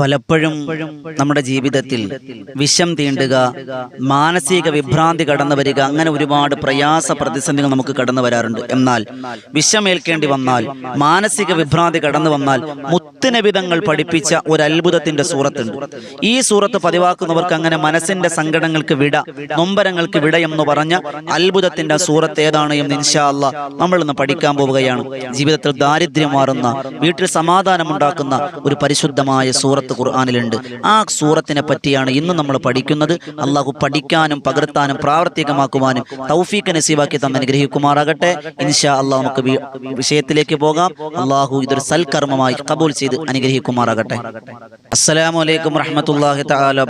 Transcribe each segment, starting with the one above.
പലപ്പോഴും നമ്മുടെ ജീവിതത്തിൽ വിഷം തീണ്ടുക മാനസിക വിഭ്രാന്തി കടന്നു വരിക അങ്ങനെ ഒരുപാട് പ്രയാസ പ്രതിസന്ധികൾ നമുക്ക് കടന്നു വരാറുണ്ട്. എന്നാൽ വിഷമേൽക്കേണ്ടി വന്നാൽ മാനസിക വിഭ്രാന്തി കടന്നു വന്നാൽ മുത്തുനബിതങ്ങൾ പഠിപ്പിച്ച ഒരു അത്ഭുതത്തിന്റെ സൂറത്തുണ്ട്. ഈ സൂറത്ത് പതിവാക്കുന്നവർക്ക് അങ്ങനെ മനസ്സിന്റെ സങ്കടങ്ങൾക്ക് വിട നൊമ്പരങ്ങൾക്ക് വിട എന്ന് പറഞ്ഞ അത്ഭുതത്തിന്റെ സൂറത്ത് ഏതാണ് എന്ന് ഇൻഷാല്ല നമ്മൾ ഇന്ന് പഠിക്കാൻ പോവുകയാണ്. ജീവിതത്തിൽ ദാരിദ്ര്യം മാറുന്ന വീട്ടിൽ സമാധാനമുണ്ടാക്കുന്ന ഒരു പരിശുദ്ധമായ സൂറത്ത് ഖുർആാനിലുണ്ട്. ആ സൂറത്തിനെ പറ്റിയാണ് ഇന്ന് നമ്മൾ പഠിക്കുന്നത്. അള്ളാഹു പഠിക്കാനും പകർത്താനും പ്രാവർത്തികമാക്കുവാനും തൗഫീഖ് നസീബാക്കി തന്നെ അനുഗ്രഹിക്കുമാറാകട്ടെ. ഇൻഷാ അള്ളാഹ് നമുക്ക് വിഷയത്തിലേക്ക് പോകാം. അള്ളാഹു ഇതൊരു സൽക്കർമ്മമായി കബൂൽ ചെയ്ത് അനുഗ്രഹിക്കുമാറാകട്ടെ. അസ്സലാമു അലൈക്കും റഹ്മത്തുള്ളാഹി തആല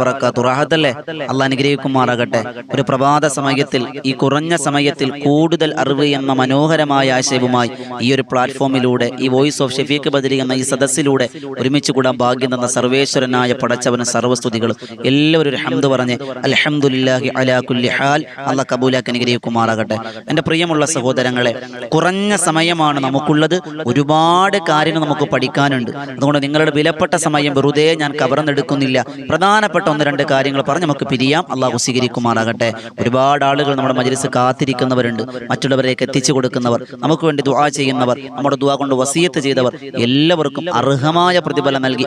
അല്ലേ? അള്ളാഹ് അനുഗ്രഹിക്കുമാറാകട്ടെ. ഒരു പ്രഭാത സമയത്തിൽ ഈ കുറഞ്ഞ സമയത്തിൽ കൂടുതൽ അറിവ് എന്ന മനോഹരമായ ആശയവുമായി ഈ ഒരു പ്ലാറ്റ്ഫോമിലൂടെ ഈ വോയിസ് ഓഫ് ഷെഫീഖ് ബദരി എന്ന ഈ സദസ്സിലൂടെ ഒരുമിച്ച് കൂടാൻ ഭാഗ്യം തന്ന സർവേശ്വരനായ പടച്ചവന് സർവസ്തുതികൾ എല്ലാവരും ഒരു ഹംദ് പറഞ്ഞ് അലഹമുല്ലാഹി അലാ കുല്ലി ഹാൽ അള്ള കബൂലാക്കി അനുഗ്രഹിക്കുമാറാകട്ടെ. എന്റെ പ്രിയമുള്ള സഹോദരങ്ങളെ കുറഞ്ഞ സമയമാണ് നമുക്കുള്ളത്. ഒരുപാട് കാര്യങ്ങൾ നമുക്ക് പഠിക്കാനുണ്ട്. അതുകൊണ്ട് നിങ്ങളുടെ വിലപ്പെട്ട സമയം വെറുതെ ഞാൻ കവർന്നെടുക്കുന്നില്ല. പ്രധാനപ്പെട്ട ഒന്ന് രണ്ട് കാര്യങ്ങൾ പറഞ്ഞ് നമുക്ക് പിരിയാം. അള്ളാഹു സ്വീകരിക്കുമാറാകട്ടെ. ഒരുപാട് ആളുകൾ നമ്മുടെ മജലിസ് കാത്തിരിക്കുന്നവരുണ്ട്. മറ്റുള്ളവരേക്ക് എത്തിച്ചു കൊടുക്കുന്നവർ നമുക്ക് വേണ്ടി ദുആ ചെയ്യുന്നവർ നമ്മുടെ ദുആ കൊണ്ട് വസീയത്ത് ചെയ്തവർ എല്ലാവർക്കും അർഹമായ പ്രതിഫലം നൽകി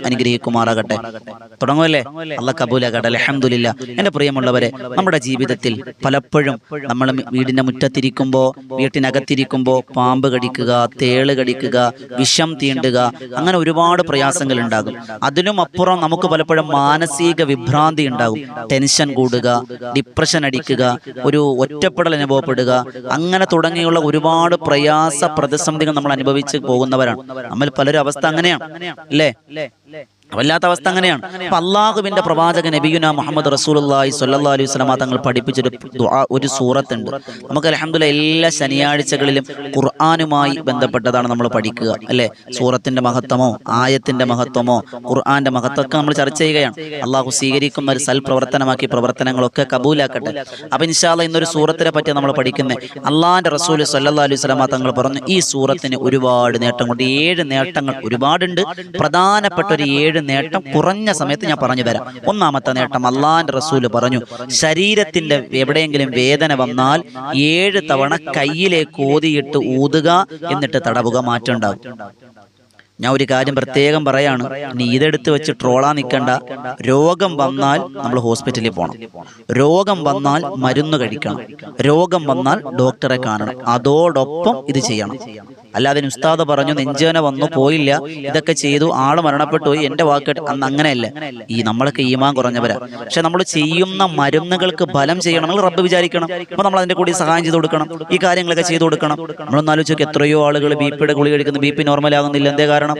അനുഗ്രഹിക്കുമാറാകട്ടെ തുടങ്ങുമല്ലേ? അല്ല കബൂലാകട്ടെ. അലഹമുല്ല എന്റെ പ്രിയമുള്ളവരെ നമ്മുടെ ജീവിതത്തിൽ പലപ്പോഴും നമ്മൾ വീടിന്റെ മുറ്റത്തിരിക്കുമ്പോൾ വീട്ടിനകത്തിരിക്കുമ്പോൾ പാമ്പ് കടിക്കുക തേൾ കടിക്കുക വിഷം തീണ്ടുക അങ്ങനെ ഒരുപാട് പ്രയാസങ്ങൾ ഉണ്ടാകും. അതിനും അപ്പുറം നമുക്ക് പലപ്പോഴും മാനസിക വിഭ്രാന്തി ഉണ്ടാകും. ടെൻഷൻ കൂടുക ഡിപ്രഷൻ അടിക്കുക ഒരു ഒറ്റപ്പെടൽ അനുഭവപ്പെടുക അങ്ങനെ തുടങ്ങിയുള്ള ഒരുപാട് പ്രയാസ പ്രതിസന്ധികൾ നമ്മൾ അനുഭവിച്ച് പോകുന്നവരാണ്. നമ്മൾ പലരും അവസ്ഥ അങ്ങനെയാണ്. അല്ലേ? വല്ലാത്ത അവസ്ഥ അങ്ങനെയാണ്. അപ്പൊ അള്ളാഹുവിന്റെ പ്രവാചകൻ നബിയുന മുഹമ്മദ് റസൂലുള്ളാഹി സ്വല്ലല്ലാഹു അലൈഹി വസല്ലമ തങ്ങൾ പഠിപ്പിച്ചൊരു ഒരു സൂറത്തുണ്ട്. നമുക്ക് അൽഹംദുലില്ലാ എല്ലാ ശനിയാഴ്ചകളിലും ഖുർആാനുമായി ബന്ധപ്പെട്ടതാണ് നമ്മൾ പഠിക്കുക അല്ലെ? സൂറത്തിന്റെ മഹത്വമോ ആയത്തിന്റെ മഹത്വമോ ഖുർആാന്റെ മഹത്വമൊക്കെ നമ്മൾ ചർച്ച ചെയ്യുകയാണ്. അള്ളാഹു സ്വീകരിക്കുന്ന ഒരു സൽപ്രവർത്തനമാക്കി പ്രവർത്തനങ്ങളൊക്കെ കബൂലാക്കട്ടെ. അപ്പൊ ഇൻഷാല്ല ഇന്നൊരു സൂറത്തിനെ പറ്റി നമ്മൾ പഠിക്കുന്നത്. അള്ളാഹിന്റെ റസൂൽ സല്ലല്ലാഹു അലൈഹി സ്വലാമ തങ്ങൾ പറഞ്ഞു ഈ സൂറത്തിന് ഒരുപാട് നേട്ടങ്ങളുണ്ട്. ഏഴ് നേട്ടങ്ങൾ ഒരുപാടുണ്ട്. പ്രധാനപ്പെട്ട ഒരു ഏഴ് നേട്ടം കുറഞ്ഞ സമയത്ത് ഞാൻ പറഞ്ഞു തരാം. ഒന്നാമത്തെ നേട്ടം അള്ളാഹാന്റെ റസൂൽ പറഞ്ഞു ശരീരത്തിന്റെ എവിടെയെങ്കിലും വേദന വന്നാൽ ഏഴ് തവണ കയ്യിലേക്ക് ഓതിയിട്ട് ഊതുക എന്നിട്ട് തടവുക മാറ്റം ഉണ്ടാവും ഞാൻ ഒരു കാര്യം പ്രത്യേകം പറയാണ് ഇനി ഇതെടുത്ത് വെച്ച് ട്രോളാ നിൽക്കണ്ട. രോഗം വന്നാൽ നമ്മൾ ഹോസ്പിറ്റലിൽ പോകണം രോഗം വന്നാൽ മരുന്ന് കഴിക്കണം. രോഗം വന്നാൽ ഡോക്ടറെ കാണണം. അതോടൊപ്പം ഇത് ചെയ്യണം. അല്ലാതെ ഉസ്താദ് പറഞ്ഞു നെഞ്ചേന വന്നു പോയില്ല. ഇതൊക്കെ ചെയ്തു ആൾ മരണപ്പെട്ടു പോയി എന്റെ വാക്ക് അന്ന് അങ്ങനെയല്ല. ഈ നമ്മളൊക്കെ ഈമാൻ കുറഞ്ഞവരാ. പക്ഷെ നമ്മൾ ചെയ്യുന്ന മരുന്നുകൾക്ക് ഫലം ചെയ്യണമെങ്കിൽ റബ്ബ് വിചാരിക്കണം. അപ്പൊ നമ്മൾ അതിന്റെ കൂടി സഹായം ചെയ്ത് കൊടുക്കണം. ഈ കാര്യങ്ങളൊക്കെ ചെയ്തു കൊടുക്കണം. നമ്മളൊന്ന് ആലോചിച്ച് എത്രയോ ആളുകൾ ബി പിയുടെ ഗുളിക കഴിക്കുന്നു. ബി പി നോർമൽ ആകുന്നില്ല എന്തേ കാരണം?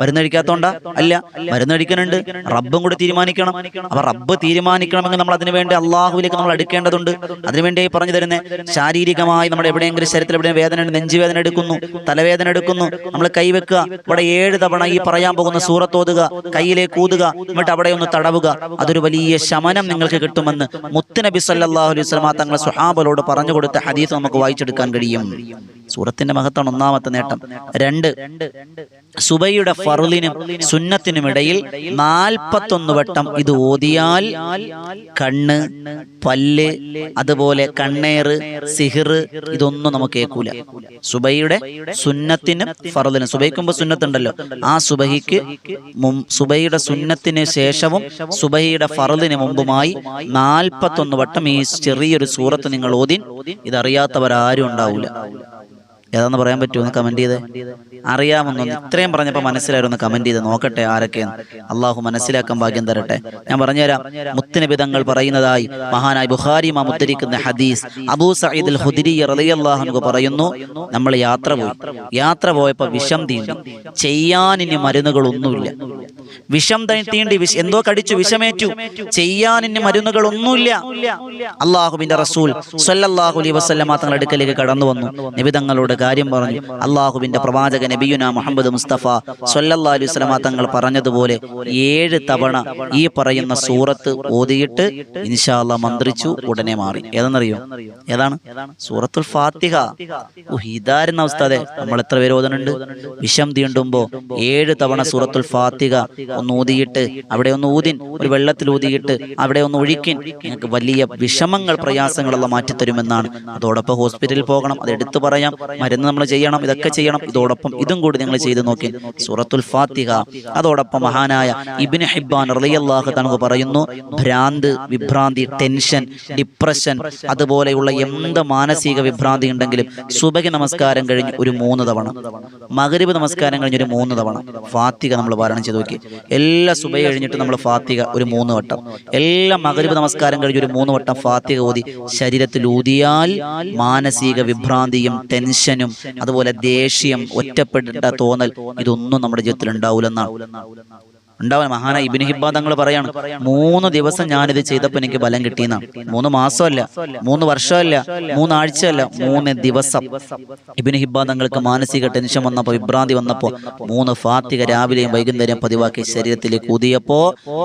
മരുന്ന് കഴിക്കാത്തോണ്ടാ? അല്ല മരുന്ന് കഴിക്കുന്നുണ്ട്. റബ്ബും കൂടി തീരുമാനിക്കണം. അപ്പൊ റബ്ബ് തീരുമാനിക്കണമെങ്കിൽ നമ്മൾ അതിനുവേണ്ടി അള്ളാഹുവിലേക്ക് നമ്മൾ അടുക്കേണ്ടതുണ്ട് അതിനുവേണ്ടി പറഞ്ഞു തരുന്നത് ശാരീരികമായി നമ്മുടെ എവിടെയെങ്കിലും ശരീരത്തിൽ എവിടെയും വേദന നെഞ്ചുവേദന എടുക്കുന്നു തലവേദന എടുക്കുന്നു. നമ്മൾ കൈവെക്കുക ഇവിടെ ഏഴ് തവണ ഈ പറയാൻ പോകുന്ന സൂറത്തോതുക കയ്യിലേക്ക് ഊതുക. എന്നിട്ട് അവിടെ ഒന്ന് തടവുക. അതൊരു വലിയ ശമനം നിങ്ങൾക്ക് കിട്ടുമെന്ന് മുത്തുനബി സല്ലല്ലാഹു അലൈഹി വസല്ലമ തങ്ങളെ സുഹാബലോട് പറഞ്ഞു കൊടുത്ത ഹദീസ് നമുക്ക് വായിച്ചെടുക്കാൻ കഴിയും. സൂറത്തിന്റെ മഹത്താണ് ഒന്നാമത്തെ നേട്ടം. രണ്ട് സുബൈയുടെ ഫറുലിനും സുന്നത്തിനും ഇടയിൽ നാൽപ്പത്തൊന്ന് വട്ടം ഇത് ഓതിയാൽ കണ്ണ് പല്ല് അതുപോലെ കണ്ണേറ് സിഹിർ ഇതൊന്നും നമുക്ക് കേൾക്കൂല സുബൈയുടെ സുന്നത്തിനും ഫറുലിനും സുബൈക്കുമ്പോ സുന്നത്തുണ്ടല്ലോ. ആ സുബഹിക്ക് സുബൈയുടെ സുന്നത്തിന് ശേഷവും സുബഹിയുടെ ഫറുദിന് മുമ്പുമായി നാൽപ്പത്തൊന്ന് വട്ടം ഈ ചെറിയൊരു സൂറത്ത് നിങ്ങൾ ഓതി ഇതറിയാത്തവരാരും ഉണ്ടാവില്ല ഏതാന്ന് പറയാൻ പറ്റുമോ? ഒന്ന് കമന്റ് ചെയ്ത്. അറിയാമെന്നൊന്ന് ഇത്രയും പറഞ്ഞപ്പോൾ മനസ്സിലായിരുന്നു കമന്റ് ചെയ്ത്. നോക്കട്ടെ ആരൊക്കെയെന്ന്. അള്ളാഹു മനസ്സിലാക്കാൻ ഭാഗ്യം തരട്ടെ. ഞാൻ പറഞ്ഞുതരാം. മുത്തുനിബിതങ്ങൾ പറയുന്നതായി മഹാനായ ബുഹാരി മാ മുദ്രിക്കുന്ന ഹദീസ് അബൂ അൽ ഹുദരി പറയുന്നു നമ്മൾ യാത്ര പോയി. യാത്ര പോയപ്പോൾ വിഷം തീണ്ടി ചെയ്യാൻ ഇനി മരുന്നുകളൊന്നുമില്ല. വിഷം ത- തീണ്ടി വിഷ എന്തോ കടിച്ചു വിഷമേറ്റു. ചെയ്യാൻ ഇനി മരുന്നുകളൊന്നുമില്ല. അള്ളാഹുബിന്റെ റസൂൽ സല്ലല്ലാഹു അലൈഹി വസല്ലമ തങ്ങളുടെ അടുക്കലേക്ക് കടന്നു വന്നു. നബി തങ്ങളോട് കാര്യം പറഞ്ഞു. അള്ളാഹുബിന്റെ പ്രവാചക നബിയുന മുഹമ്മദ് മുസ്തഫ സല്ലല്ലാഹു അലൈഹി വസല്ലമ തങ്ങൾ പറഞ്ഞതുപോലെ ഏഴ് തവണ ഈ പറയുന്ന സൂറത്ത് ഓതിയിട്ട് ഇൻഷാല്ല മന്ത്രിച്ചു ഉടനെ മാറി. ഏതെന്നറിയോ? ഏതാണ്? സൂറത്തുൽ ഫാത്തിഹ. ഓ ഇതായിരുന്ന അവസ്ഥ നമ്മൾ എത്ര പേര് ഓതനുണ്ട് വിഷം തീണ്ടുമ്പോ ഏഴ് തവണ സൂറത്തുൽ ഫാത്തിഹ ഒന്ന് ഊതിയിട്ട് അവിടെ ഒന്ന് ഊതിൻ ഒരു വെള്ളത്തിൽ ഊതിയിട്ട് അവിടെ ഒന്ന് ഒഴിക്കിൻ. നിങ്ങൾക്ക് വലിയ വിഷമങ്ങൾ പ്രയാസങ്ങളെല്ലാം മാറ്റിത്തരുമെന്നാണ്. അതോടൊപ്പം ഹോസ്പിറ്റലിൽ പോകണം അത് എടുത്തു പറയാം. മരുന്ന് നമ്മൾ ചെയ്യണം ഇതൊക്കെ ചെയ്യണം. ഇതോടൊപ്പം ഇതും കൂടി നിങ്ങൾ ചെയ്തു നോക്കി സൂറത്തുൽ ഫാത്തിഹ. അതോടൊപ്പം മഹാനായ ഇബിന് ഹിബാൻ റളിയല്ലാഹു തനക്ക് പറയുന്നു ഭ്രാന്ത് വിഭ്രാന്തി ടെൻഷൻ ഡിപ്രഷൻ അതുപോലെയുള്ള എന്ത് മാനസിക വിഭ്രാന്തി ഉണ്ടെങ്കിലും സുബഹി നമസ്കാരം കഴിഞ്ഞ് ഒരു മൂന്ന് തവണ മകരിബ് നമസ്കാരം കഴിഞ്ഞ് ഒരു മൂന്ന് തവണ ഫാത്തിക നമ്മൾ പാരായണം ചെയ്ത് നോക്കി. എല്ലാ സുബൈ കഴിഞ്ഞിട്ട് നമ്മൾ ഫാത്തിക ഒരു മൂന്ന് വട്ടം. എല്ലാ മകരിബ് നമസ്കാരം കഴിഞ്ഞ് ഒരു മൂന്ന് വട്ടം ഫാത്തിക ഓതി ശരീരത്തിൽ ഊതിയാൽ മാനസിക വിഭ്രാന്തിയും ടെൻഷനും അതുപോലെ ദേഷ്യം ഒറ്റപ്പെട്ട തോന്നൽ ഇതൊന്നും നമ്മുടെ ജീവിതത്തിൽ ഉണ്ടാവില്ലെന്നാണ് ഉണ്ടാവാൻ മഹാന ഇബിന് ഹിബ്ബാ തങ്ങൾ പറയാണ് മൂന്ന് ദിവസം ഞാനിത് ചെയ്തപ്പോൾ എനിക്ക് ബലം കിട്ടിയെന്നാണ് മൂന്ന് മാസമല്ല മൂന്ന് വർഷമല്ല മൂന്നാഴ്ചയല്ല മൂന്ന് ദിവസം. ഇബിന് ഹിബ്ബാ തങ്ങൾക്ക് മാനസിക ടെൻഷൻ വന്നപ്പോൾ വിഭ്രാന്തി വന്നപ്പോൾ മൂന്ന് ഫാത്തിക രാവിലെയും വൈകുന്നേരം പതിവാക്കി ശരീരത്തിലേക്ക് ഊതിയപ്പോ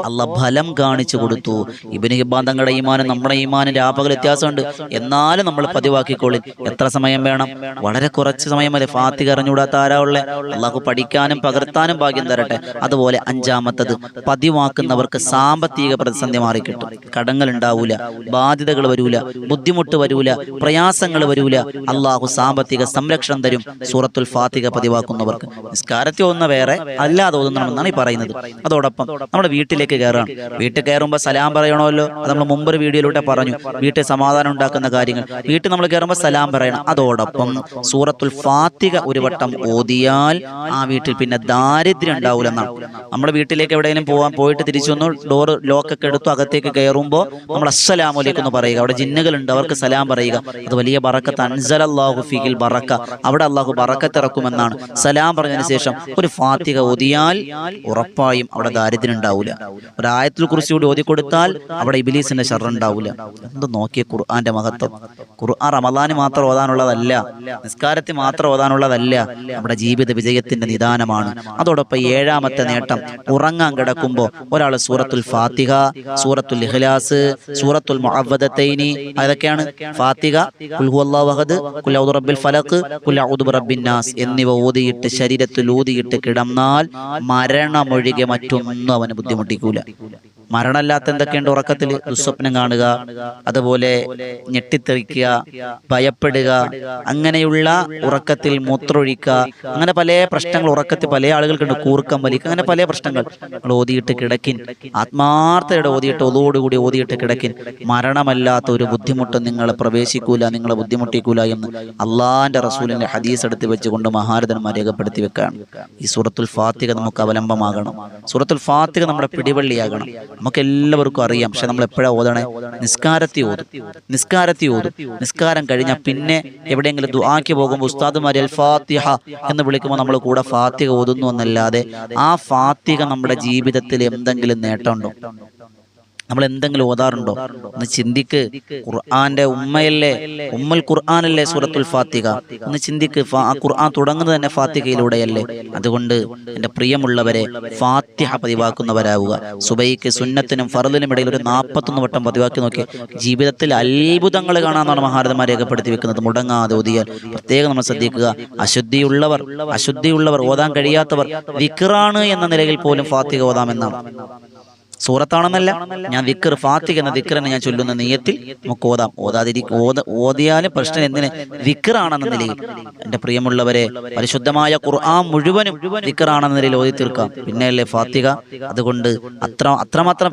അല്ല ഫലം കാണിച്ചു കൊടുത്തു. ഇബിന് ഹിബ്ബാ തങ്ങളുടെ ഈമാനും നമ്മുടെ ഈമാനും രാപകൽ വ്യത്യാസമുണ്ട്. എന്നാലും നമ്മൾ പതിവാക്കിക്കോളി. എത്ര സമയം വേണം? വളരെ കുറച്ച് സമയം മതി ഫാത്തിക അറിഞ്ഞുകൂടാത്ത ആരാ ഉള്ളേ? അള്ളാഹു പഠിക്കാനും പകർത്താനും ഭാഗ്യം തരട്ടെ. അതുപോലെ അഞ്ചാമത്തത് പതിവാക്കുന്നവർക്ക് സാമ്പത്തിക പ്രതിസന്ധി മാറിക്കിട്ടും. കടങ്ങൾ ഉണ്ടാവൂല ബാധ്യതകൾ വരൂല ബുദ്ധിമുട്ട് വരൂല പ്രയാസങ്ങൾ വരൂല. അള്ളാഹു സാമ്പത്തിക സംരക്ഷണം തരും സൂറത്തുൽ ഫാത്തിക പതിവാക്കുന്നവർക്ക്. നിസ്കാരത്തിൽ ഒന്ന് വേറെ അല്ലാതെ ഓതുന്നണമെന്നാണ് ഈ പറയുന്നത്. അതോടൊപ്പം നമ്മുടെ വീട്ടിലേക്ക് കയറാണ് വീട്ടിൽ കയറുമ്പോൾ സലാം പറയണമല്ലോ. അത് നമ്മൾ മുമ്പൊരു വീഡിയോയിലൂടെ പറഞ്ഞു. വീട്ടിൽ സമാധാനം ഉണ്ടാക്കുന്ന കാര്യങ്ങൾ. വീട്ടിൽ നമ്മൾ കയറുമ്പോൾ സലാം പറയണം. അതോടൊപ്പം സൂറത്തുൽ ഫാത്തിക ഒരു വട്ടം ഓതിയാൽ ആ വീട്ടിൽ പിന്നെ ദാരിദ്ര്യം ഉണ്ടാവൂലെന്നാണ് നമ്മുടെ വീട്ടിലേക്ക് എവിടെയെങ്കിലും പോകാൻ പോയിട്ട് തിരിച്ചു വന്നു ഡോർ ലോക്കൊക്കെ എടുത്തു അകത്തേക്ക് കയറുമ്പോൾ നമ്മൾ അസ്സലാമലേക്കും എന്ന് പറയുക. അവിടെ ജിന്നുകളുണ്ട് അവർക്ക് സലാം പറയുക. അത് വലിയ ബറക്കത്ത്. അൻസൽ അള്ളാഹു ഫീൽ ബറക്ക. അവിടെ അള്ളാഹു ബറക്കത്തിറക്കുമെന്നാണ് സലാം പറഞ്ഞതിന് ശേഷം ഒരു ഫാത്തിക ഓതിയാൽ ഉറപ്പായും അവിടെ ദാരിദ്ര്യം ഉണ്ടാവില്ല ഒരു ആയത്തിൽ കുറിച്ച് കൂടി ഓതി കൊടുത്താൽ അവിടെ ഇബിലീസിന്റെ ഷർ ഉണ്ടാവില്ല എന്ത് നോക്കിയ ഖുർആന്റെ മഹത്വം? ഖുർആൻ റമദാന് മാത്രം ഓതാനുള്ളതല്ല. നിസ്കാരത്തിൽ മാത്രം ഓതാനുള്ളതല്ല. നമ്മുടെ ജീവിത വിജയത്തിന്റെ നിദാനമാണ്. അതോടൊപ്പം ഏഴാമത്തെ നേട്ടം ഉറങ്ങാൻ കിടക്കുമ്പോൾ ഒരാൾ സൂറത്തുൽ ഫാത്തിഹ സൂറത്തുൽ ഇഖ്ലാസ് സൂറത്തുൽ മുഅവ്വദതൈനി അതൊക്കെയാണ് ഫാത്തിഹ ഖുൽ ഹുവല്ലാഹു അഹദ് ഔദു റബ്ബിൽ ഫലഖ് ഖുൽ ഔദു ബിറബ്ബിൻ നാസ് എന്നിവ ഓതിയിട്ട് ശരീരത്തിൽ ഊതിയിട്ട് കിടന്നാൽ മരണമൊഴികെ മറ്റൊന്നും അവന് ബുദ്ധിമുട്ടിക്കൂല. മരണമല്ലാത്ത എന്തൊക്കെയുണ്ട് ഉറക്കത്തിൽ ദുസ്വപ്നം കാണുക അതുപോലെ ഞെട്ടിത്തെറിക്കുക ഭയപ്പെടുക അങ്ങനെയുള്ള ഉറക്കത്തിൽ മൂത്രമൊഴിക്കുക അങ്ങനെ പല പ്രശ്നങ്ങൾ ഉറക്കത്തിൽ പല ആളുകൾക്കുണ്ട്. കൂർക്കം വലിക്കുക അങ്ങനെ പല പ്രശ്നങ്ങൾ. നിങ്ങൾ ഓതിയിട്ട് കിടക്കിൻ. ആത്മാർത്ഥയുടെ ഓതിയിട്ട് ഒതോടുകൂടി ഓതിയിട്ട് കിടക്കിൻ. മരണമല്ലാത്ത ഒരു ബുദ്ധിമുട്ട് നിങ്ങളെ പ്രവേശിക്കൂല നിങ്ങളെ ബുദ്ധിമുട്ടിക്കൂല എന്ന് അള്ളാന്റെ റസൂലിന്റെ ഹദീസ് എടുത്ത് വെച്ചുകൊണ്ട് മഹാരഥന്മാർ രേഖപ്പെടുത്തി വെക്കുകയാണ് ഈ സൂറത്തുൽ ഫാത്തിക നമുക്ക് അവലംബമാകണം. സൂറത്തുൽ ഫാത്തിക നമ്മുടെ പിടിവള്ളിയാകണം. നമുക്ക് എല്ലാവർക്കും അറിയാം. പക്ഷെ നമ്മൾ എപ്പോഴാ ഓതണേ? നിസ്കാരത്തി ഓതും. നിസ്കാരത്തി ഓതും. നിസ്കാരം കഴിഞ്ഞാൽ പിന്നെ എവിടെയെങ്കിലും ദുആക്ക് പോകുമ്പോൾ ഉസ്താദുമാർ അൽ ഫാത്തിഹ എന്ന് വിളിക്കുമ്പോൾ നമ്മൾ കൂടെ ഫാത്തിഹ ഓതുന്നു എന്നല്ലാതെ ആ ഫാത്തിഹ നമ്മുടെ ജീവിതത്തിൽ എന്തെങ്കിലും നേട്ടമുണ്ടോ? നമ്മൾ എന്തെങ്കിലും ഓതാറുണ്ടോ? ഒന്ന് ചിന്തിക്ക്. ഖുർആന്റെ ഉമ്മയല്ലേ? ഉമ്മൽ ഖുർആാനല്ലേ സൂറത്തുൽ ഫാത്തിക ഒന്ന് ചിന്തിക്ക്. ഖുർആൻ തുടങ്ങുന്നത് തന്നെ ഫാത്തികയിലൂടെയല്ലേ അതുകൊണ്ട് എന്റെ പ്രിയമുള്ളവരെ ഫാത്തിഹ പതിവാക്കുന്നവരാവുക. സുബൈക്ക് സുന്നത്തിനും ഫറുദിനും ഇടയിൽ ഒരു നാൽപ്പത്തൊന്ന് വട്ടം പതിവാക്കി നോക്കി. ജീവിതത്തിൽ അത്ഭുതങ്ങൾ കാണാമെന്നാണ് മഹാരഥന്മാർ രേഖപ്പെടുത്തി വെക്കുന്നത്. മുടങ്ങാതെ ഓതിയാൽ പ്രത്യേകം നമ്മൾ ശ്രദ്ധിക്കുക. അശുദ്ധിയുള്ളവർ അശുദ്ധിയുള്ളവർ ഓതാൻ കഴിയാത്തവർ വിക്റാണ് എന്ന നിലയിൽ പോലും ഫാത്തിക ഓതാമെന്നാണ്. സൂറത്താണെന്നല്ല ഞാൻ വിക്കർ ഫാത്തിഖ് എന്ന വിക്കറിനെ ഞാൻ ചൊല്ലുന്ന നീയത്തിൽ നമുക്ക് ഓതാം. ഓതാതിരി ഓത ഓതിയാലും പ്രശ്നം എന്തിന്? വിക്കറാണെന്ന നിലയിൽ. എന്റെ പ്രിയമുള്ളവരെ പരിശുദ്ധമായ ഖുർആൻ മുഴുവനും വിക്കറാണെന്ന നിലയിൽ ഓതി തീർക്കാം. പിന്നെയല്ലേ ഫാത്തിക അതുകൊണ്ട് അത്ര അത്രമാത്രം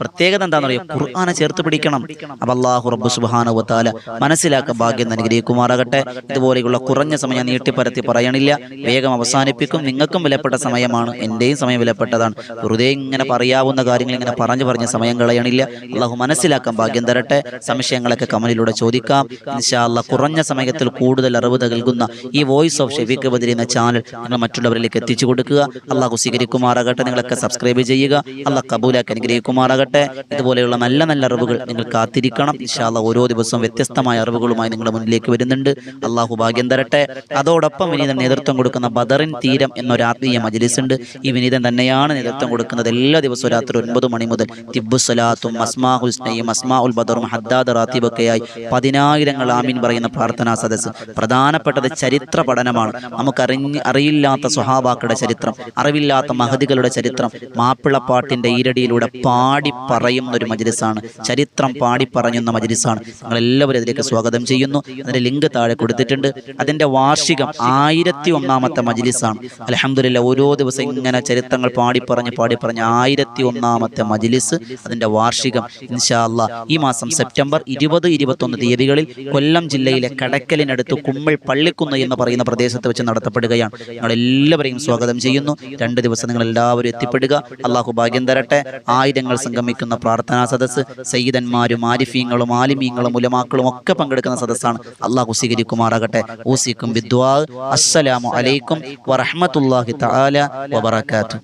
പ്രത്യേകത എന്താണെന്ന് അറിയാം ഖുർആനെ ചേർത്ത് പിടിക്കണം. അപ്പൊ അള്ളാഹു റബ്ബു സുബാന മനസ്സിലാക്ക മനസ്സിലാക്കാൻ ഭാഗ്യം അനുഗ്രഹിക്കുമാറാകട്ടെ. ഇതുപോലെയുള്ള കുറഞ്ഞ സമയം നീട്ടിപ്പരത്തി പറയണില്ല. വേഗം അവസാനിപ്പിക്കും. നിങ്ങൾക്കും വിലപ്പെട്ട സമയമാണ്. എന്റെയും സമയം വിലപ്പെട്ടതാണ്. വെറുതെ ഇങ്ങനെ പറയാവുന്ന കാര്യങ്ങൾ ഇങ്ങനെ പറഞ്ഞു പറഞ്ഞ് സമയം കളയണില്ല. അള്ളാഹു മനസ്സിലാക്കാൻ ഭാഗ്യം തരട്ടെ. സംശയങ്ങളൊക്കെ കമലിലൂടെ ചോദിക്കാം. ഇൻഷാ അല്ലാ കുറഞ്ഞ സമയത്തിൽ കൂടുതൽ അറിവ് നൽകുന്ന ഈ വോയിസ് ഓഫ് ഷെഫീഖ് ബദരി എന്ന ചാനൽ നിങ്ങൾ മറ്റുള്ളവരിലേക്ക് എത്തിച്ചു കൊടുക്കുക. അള്ളാഹു സ്വീകരിക്കുമാറാകട്ടെ. നിങ്ങളൊക്കെ സബ്സ്ക്രൈബ് ചെയ്യുക. അള്ളാഹ് കബൂലാക്കി അനുഗ്രഹിക്കുമാറാകട്ടെ. ഇതുപോലെയുള്ള നല്ല നല്ല അറിവുകൾ നിങ്ങൾ കാത്തിരിക്കണം. ഇൻഷാല്ല ഓരോ ദിവസവും വ്യത്യസ്തമായ അറിവുകളുമായി നിങ്ങളുടെ മുന്നിലേക്ക് വരുന്നുണ്ട്. അള്ളാഹു ഭാഗ്യം തരട്ടെ. അതോടൊപ്പം വിനീതൻ നേതൃത്വം കൊടുക്കുന്ന ബദറിൻ തീരം എന്നൊരു ആത്മീയ മജലിസ് ഉണ്ട് ഈ വിനീതൻ തന്നെയാണ് നേതൃത്വം കൊടുക്കുന്നത്. എല്ലാ ദിവസവും രാത്രി ഒൻപത് മണി മുതൽ തിബുസലാത്തും അസ്മാ ഹുസ്നയും അസ്മാ ഉൽ ബദറും ഹദ്ദാദ് റാത്തീബൊക്കെയായി പതിനായിരങ്ങൾ ആമീൻ പറയുന്ന പ്രാർത്ഥനാ സദസ്സ്. പ്രധാനപ്പെട്ടത് ചരിത്ര പഠനമാണ്. നമുക്കറിഞ്ഞ് അറിയില്ലാത്ത സ്വഹാബാക്കളുടെ ചരിത്രം അറിവില്ലാത്ത മഹതികളുടെ ചരിത്രം മാപ്പിളപ്പാട്ടിന്റെ ഈരടിയിലൂടെ പാടി പറയുന്ന ഒരു മജ്ലിസാണ്. ചരിത്രം പാടി പറയുന്ന മജ്ലിസാണ്. നിങ്ങൾ എല്ലാവരും അതിലേക്ക് സ്വാഗതം ചെയ്യുന്നു. അതിന്റെ ലിങ്ക് താഴെ കൊടുത്തിട്ടുണ്ട്. അതിന്റെ വാർഷികം ആയിരത്തി ഒന്നാമത്തെ മജ്ലിസാണ്. അലഹമില്ല ഓരോ ദിവസം ഇങ്ങനെ ചരിത്രങ്ങൾ പാടി പറഞ്ഞ് പാടി പറഞ്ഞ് ആയിരത്തി ഒന്നാമത്തെ മജിലിസ് അതിന്റെ വാർഷികം. ഇൻഷാ അല്ലാ ഈ മാസം സെപ്റ്റംബർ ഇരുപത് ഇരുപത്തൊന്ന് തീയതികളിൽ കൊല്ലം ജില്ലയിലെ കടക്കലിനടുത്ത് കുമ്മിൾ പള്ളിക്കുന്ന് എന്ന് പറയുന്ന പ്രദേശത്ത് വെച്ച് നടത്തപ്പെടുകയാണ്. നിങ്ങൾ എല്ലാവരെയും സ്വാഗതം ചെയ്യുന്നു. രണ്ട് ദിവസം നിങ്ങൾ എല്ലാവരും എത്തിപ്പെടുക. അള്ളാഹു ഭാഗ്യം തരട്ടെ. ആയിരങ്ങൾ സംഗമിക്കുന്ന പ്രാർത്ഥനാ സദസ്സ് സയ്യിദന്മാരും ആരിഫീങ്ങളും ആലിമീങ്ങളും ഉലമാക്കളും ഒക്കെ പങ്കെടുക്കുന്ന സദസ്സാണ്. അള്ളാഹു സ്വീകരിക്കുമാറാകട്ടെ. ഊസിക്കും വിദ്വാ അസ്സലാമു അലൈക്കും വറഹ്മത്തുള്ളാഹി തആല വബറകാതുഹു.